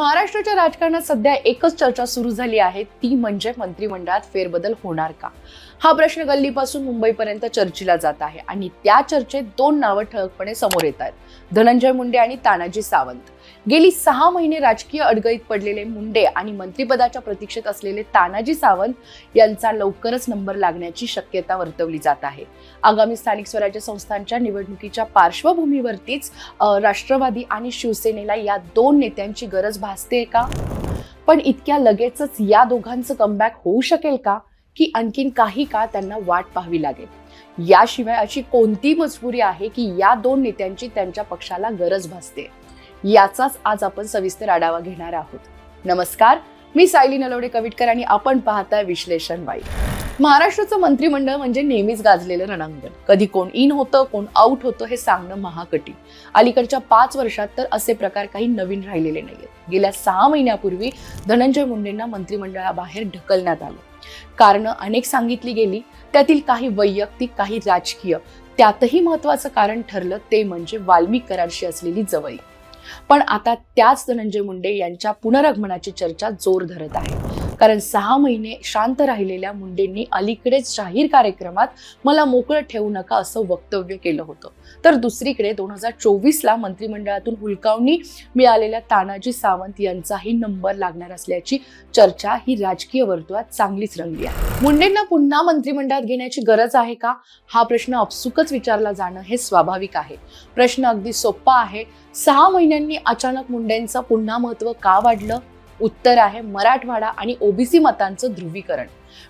महाराष्ट्राच्या राजकारणात सध्या एकच चर्चा सुरू झाली आहे ती म्हणजे मंत्रिमंडळात फेरबदल होणार का? हा प्रश्न गल्लीपासून मुंबईपर्यंत चर्चेला जात आहे आणि त्या चर्चेत दोन नावं ठळकपणे समोर येत आहेत. धनंजय मुंडे आणि तानाजी सावंत. गेली सहा महिने राजकीय अडगळीत पडलेले मुंडे आणि मंत्रिपदाच्या प्रतीक्षेत असलेले तानाजी सावंत यांचा लवकरच नंबर लागण्याची शक्यता वर्तवली जात आहे. आगामी स्थानिक स्वराज्य संस्थांच्या निवडणुकीच्या पार्श्वभूमीवरतीच राष्ट्रवादी आणि शिवसेनेला या दोन नेत्यांची गरज भासते का? पण इतक्या लगेचच या दोघांचं कमबॅक होऊ शकेल का? की आणखीन काही काळ त्यांना वाट पाहावी लागेल. याशिवाय अशी कोणती मजबुरी आहे की या दोन नेत्यांची त्यांच्या पक्षाला गरज भासते? याचाच आज आपण सविस्तर आढावा घेणार आहोत. नमस्कार मी सायली नलवडे कविटकर आणि आपण पाहताय विश्लेषण वाईट महाराष्ट्राचं मंत्रिमंडळ म्हणजे नेहमीच गाजलेलं रणांगण. कधी कोण इन होतं कोण आउट होतं हे सांगणं महाकटी अलीकडच्या पाच वर्षात तर असे प्रकार काही नवीन राहिलेले नाहीयेत. गेल्या सहा महिन्यापूर्वी धनंजय मुंडेंना मंत्रिमंडळाबाहेर ढकलण्यात आलं. कारणं अनेक सांगितली गेली. त्यातील काही वैयक्तिक काही राजकीय. त्यातही महत्वाचं कारण ठरलं ते म्हणजे वाल्मिक करारशी असलेली जवळी पण आता त्याच धनंजय मुंडे यांच्या पुनरागमनाची चर्चा जोर धरत आहे कारण सहा महिने शांत राहिलेल्या मुंडेंनी अलीकडेच जाहीर कार्यक्रमात मला मोकळं ठेवू नका असं वक्तव्य केलं होतं. तर दुसरीकडे दोन हजार चोवीसला मंत्रिमंडळातून हुलकावणी मिळालेल्या तानाजी सावंत यांचाही नंबर लागणार असल्याची चर्चा ही राजकीय वर्तुळात चांगलीच रंगली आहे. मुंडेंना पुन्हा मंत्रिमंडळात घेण्याची गरज आहे का? हा प्रश्न अपसुकच विचारला जाणं हे स्वाभाविक आहे. प्रश्न अगदी सोपा आहे. सहा महिन्यांनी अचानक मुंडेंचं पुन्हा महत्त्व का वाढलं? उत्तर आहे मराठवाडा आणि ओबीसी मतांचं ध्रुवीकरण.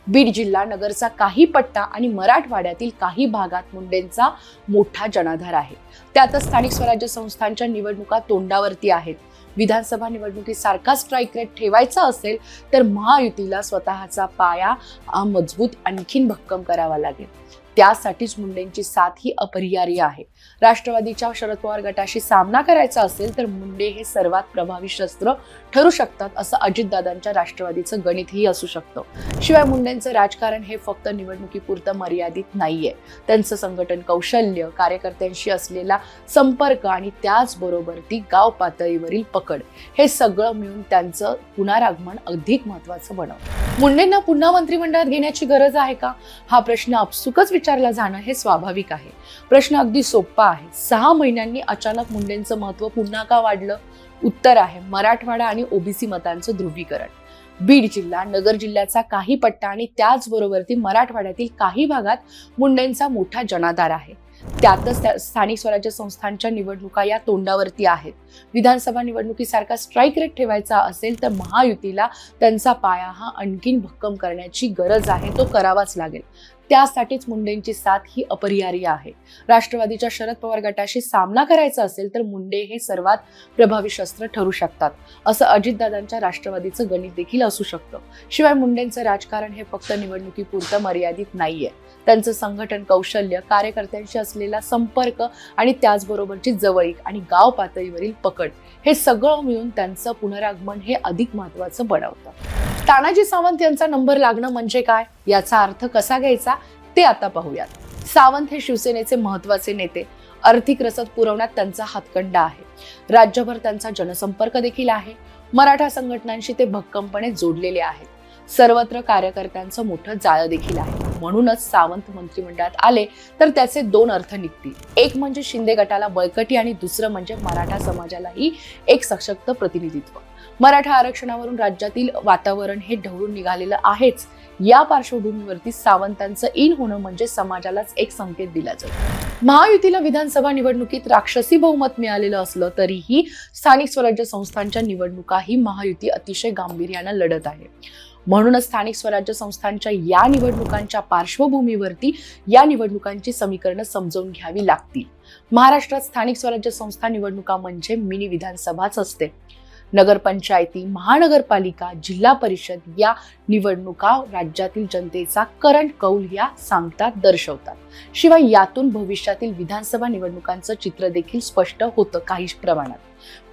बीड जिल्हा नगरचा काही पट्टा आणि मराठवाड्यातील काही भागात मुंडेंचा मोठा जनाधार आहे. त्यातच स्थानिक स्वराज्य संस्थांच्या निवडणुका तोंडावरती आहेत. विधानसभा निवडणुकीसारखा स्ट्राईक रेट ठेवायचा असेल तर महायुतीला स्वतःचा पाया मजबूत आणखीन भक्कम करावा लागेल. त्यासाठीच मुंडेंची साथ ही अपरिहार्य आहे. राष्ट्रवादीच्या शरद पवार गटाशी सामना करायचा असेल तर मुंडे हे सर्वात प्रभावी शस्त्र ठरू शकतात असं अजितदादांच्या राष्ट्रवादीचं गणितही असू शकतं. शिवाय मुंडेंचं राजकारण हे फक्त निवडणुकीपुरतं मर्यादित नाहीये. त्यांचं संघटन कौशल्य कार्यकर्त्यांशी असलेला संपर्क आणि त्याचबरोबर ती गाव पातळीवरील पकड हे सगळं मिळून त्यांचं पुनरागमन अधिक महत्वाचं बनवतं. मुंडेंना पुन्हा मंत्रिमंडळात घेण्याची गरज आहे का? हा प्रश्न आपसुकच विचारला जाणं हे स्वाभाविक आहे. प्रश्न अगदी सोपा आहे. सहा महिन्यांनी अचानक मुंडेंचं महत्त्व पुन्हा का वाढलं? उत्तर आहे मराठवाडा आणि ओबीसी मतांचं ध्रुवीकरण. बीड जिल्हा नगर जिल्ह्याचा काही पट्टा आणि त्याचबरोबर ती मराठवाड्यातील काही भागात मुंडेंचा मोठा जनाधार आहे. त्यातच त्या स्थानिक स्वराज्य संस्थांच्या निवडणुका या तोंडावरती आहेत. विधानसभा निवडणुकीसारखा स्ट्राईक रेट ठेवायचा असेल तर महायुतीला त्यांचा पाया हा आणखीन भक्कम करण्याची गरज आहे तो करावाच लागेल. त्यासाठीच मुंडेंची साथ ही अपरिहार्य आहे. राष्ट्रवादीच्या शरद पवार गटाशी सामना करायचा असेल तर मुंडे हे सर्वात प्रभावी शस्त्र ठरू शकतात असं अजितदादांच्या राष्ट्रवादीचं गणित देखील असू शकतं. शिवाय मुंडेंचं राजकारण हे फक्त निवडणुकीपुरतं मर्यादित नाहीये. त्यांचं संघटन कौशल्य कार्यकर्त्यांशी असलेला संपर्क आणि त्याचबरोबरची जवळीक आणि गाव पातळीवरील पकड हे सगळं मिळून त्यांचं पुनरागमन हे अधिक महत्वाचं बनवतं. तानाजी सावंत यांचा नंबर लागणं म्हणजे काय? याचा अर्थ कसा घ्यायचा? ते आता पाहूयात. सावंत हे शिवसेनेचे महत्त्वाचे नेते. आर्थिक रसद पुरवण्यात त्यांचा हातखंडा आहे. राज्यभर त्यांचा जनसंपर्क देखील आहे. मराठा संघटनांशी ते भक्कमपणे जोडलेले आहेत. सर्वत्र कार्यकर्त्यांचं मोठं जाळं देखील आहे. म्हणूनच सावंत मंत्रिमंडळात आले तर त्याचे दोन अर्थ निघतील. एक म्हणजे शिंदे गटाला बळकटी आणि दुसरं म्हणजे मराठा समाजालाही एक सशक्त प्रतिनिधित्व. मराठा आरक्षणावरून राज्यातील वातावरण हे ढवळून निघालेलं आहेच. या पार्श्वभूमीवरती सावंतांचं इन होणं म्हणजे समाजालाच एक संकेत दिला जातो महायुतीला विधानसभा निवडणुकीत राक्षसी बहुमत मिळालेलं असलं तरीही स्थानिक स्वराज्य संस्थांच्या निवडणुका ही महायुती अतिशय गांभीर्यानं लढत आहे. म्हणूनच स्थानिक स्वराज्य संस्थांच्या या निवडणुकांच्या पार्श्वभूमीवरती या निवडणुकांची समीकरणं समजवून घ्यावी लागतील. महाराष्ट्रात स्थानिक स्वराज्य संस्था निवडणुका म्हणजे मिनी विधानसभाच असते. नगरपंचायती महानगरपालिका जिल्हा परिषद या निवडणुका राज्यातील जनतेचा करंट कौल या सांगतात दर्शवतात. शिवाय यातून भविष्यातील विधानसभा निवडणुकांचं चित्र देखील स्पष्ट होतं काही प्रमाणात.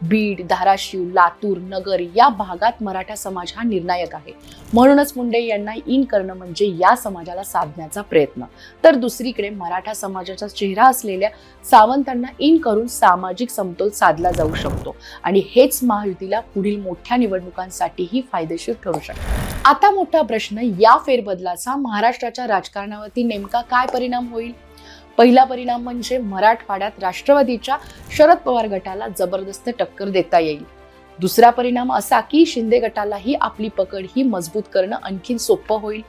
बीड धाराशिव लातूर नगर या भागात मराठा समाज हा निर्णायक आहे. म्हणूनच मुंडे यांना इन करणं म्हणजे या समाजाला साधण्याचा प्रयत्न. तर दुसरीकडे मराठा समाजाचा चेहरा असलेल्या सावंतांना इन करून सामाजिक समतोल साधला जाऊ शकतो. आणि हेच महायुतीला पुढील मोठ्या निवडणुकांसाठीही फायदेशीर ठरू शकते. आता मोठा प्रश्न या फेरबदलाचा महाराष्ट्राच्या राजकारणावरती नेमका काय परिणाम होईल? पहिला परिणाम म्हणजे मराठवाड्यात राष्ट्रवादीच्या शरद पवार गटाला जबरदस्त टक्कर देता येईल. दुसरा परिणाम असा की शिंदे गटालाही आपली पकड ही मजबूत करणं आणखीन सोपं होईल.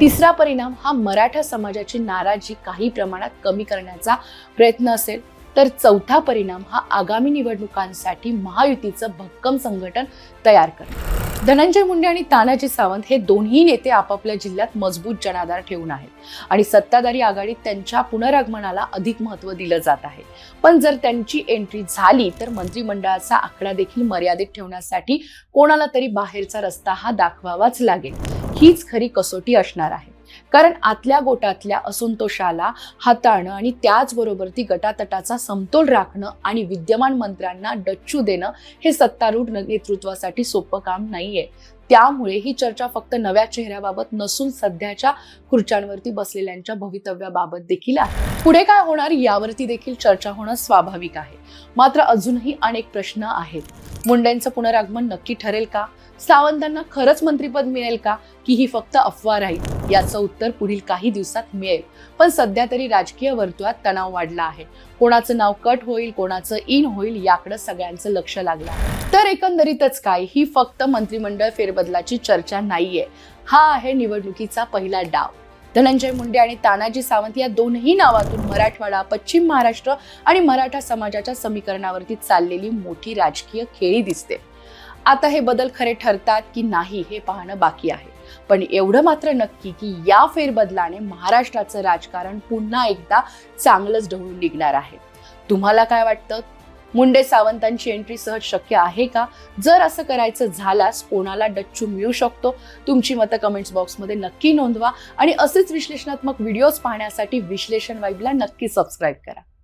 तिसरा परिणाम हा मराठा समाजाची नाराजी काही प्रमाणात कमी करण्याचा प्रयत्न असेल. तर चौथा परिणाम हा आगामी निवडणुकांसाठी महायुतीचं भक्कम संघटन तयार करणं धनंजय मुंडे आणि तानाजी सावंत हे दोन्ही नेते आपापल्या जिल्ह्यात मजबूत जनाधार ठेवून आहेत आणि सत्ताधारी आघाडीत त्यांच्या पुनरागमनाला अधिक महत्त्व दिलं जात आहे. पण जर त्यांची एंट्री झाली तर मंत्रिमंडळाचा आकडा देखील मर्यादित ठेवण्यासाठी कोणाला तरी बाहेरचा रस्ता हा दाखवावाच लागेल. हीच खरी कसोटी असणार आहे. कारण आतल्या गोटातल्या असंतोषाला हाताळणं आणि त्याचबरोबर ती गटातटाचा समतोल राखणं आणि विद्यमान मंत्र्यांना डच्चू देणं हे सत्तारूढ नेतृत्वासाठी सोपं काम नाहीये. त्यामुळे ही चर्चा फक्त नव्या चेहऱ्याबाबत नसून सध्याच्या खुर्च्यांवरती बसलेल्यांच्या भवितव्याबाबत देखील आहे. पुढे काय होणार यावरती देखील चर्चा होणं स्वाभाविक आहे. मात्र अजूनही अनेक प्रश्न आहेत. मुंडेंचं पुनरागमन नक्की ठरेल का? सावंतांना खरंच मंत्रीपद मिळेल का? की ही फक्त अफवा राहील? याचं उत्तर पुढील काही दिवसात मिळेल. पण सध्या तरी राजकीय वर्तुळात तणाव वाढला आहे. कोणाचं नाव कट होईल कोणाचं इन होईल याकडे सगळ्यांचं लक्ष लागलं तर एकंदरीतच काय? ही फक्त मंत्रिमंडळ फेरबदलाची चर्चा नाहीये. हा आहे निवडणुकीचा पहिला डाव. धनंजय मुंडे आणि तानाजी सावंत या दोनही नावातून मराठवाडा पश्चिम महाराष्ट्र आणि मराठा समाजाच्या समीकरणावरती चाललेली मोठी राजकीय खेळी दिसते. आता हे बदल खरे ठरतात की नाही हे पाहणं बाकी आहे. पण एवढं मात्र नक्की की या फेरबदलाने महाराष्ट्राचं राजकारण पुन्हा एकदा चांगलंच ढवळून निघणार आहे. तुम्हाला काय वाटतं? मुंडे सावंतांची एंट्री सहज शक्य आहे का? जर असं करायचं झाल्यास कोणाला डच्चू मिळू शकतो? तुमची मतं कमेंट्स बॉक्समध्ये नक्की नोंदवा आणि असेच विश्लेषणात्मक व्हिडिओज पाहण्यासाठी विश्लेषण वाईबला नक्की सबस्क्राईब करा.